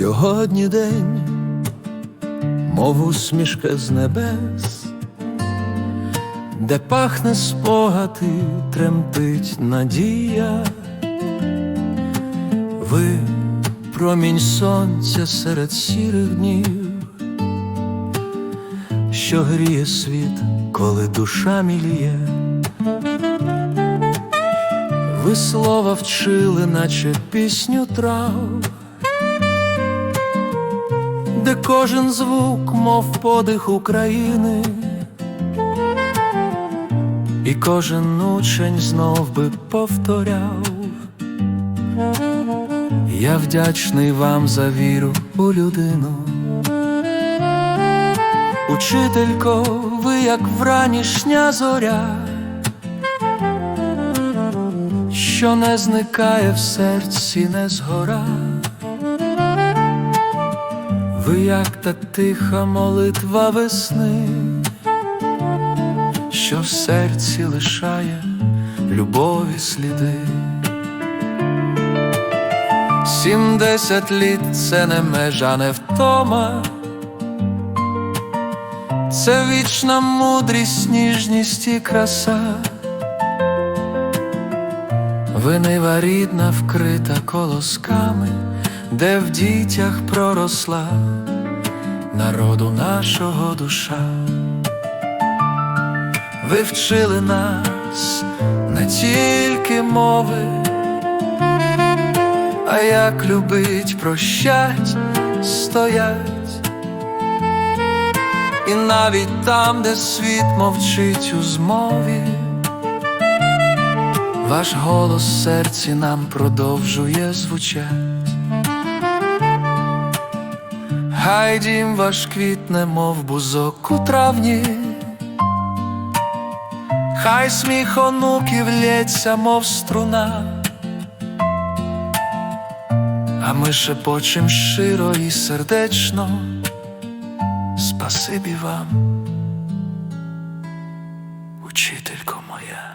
Сьогодні день, мов усмішка з небес, де пахне спогад тремтить надія. Ви промінь сонця серед сірих днів, що гріє світ, коли душа міліє. Ви слова вчили, наче пісню трав, де кожен звук, мов подих України, і кожен учень знов би повторяв. Я вдячний вам за віру у людину. Учителько, ви як вранішня зоря, що не зникає в серці, не згора. Ви як та тиха молитва весни, що в серці лишає любові сліди. Сімдесят літ це не межа, не втома, це вічна мудрість, ніжність і краса. Винива рідна вкрита колосками, де в дітях проросла народу нашого душа. Ви вчили нас не тільки мови, а як любить, прощать, стоять. І навіть там, де світ мовчить у змові. Ваш голос серці нам продовжує звучать. Хай дім ваш квітне, мов бузок у травні, хай сміх онуків лється, мов струна, а ми шепочем щиро і сердечно. Спасибі вам, учителько моя.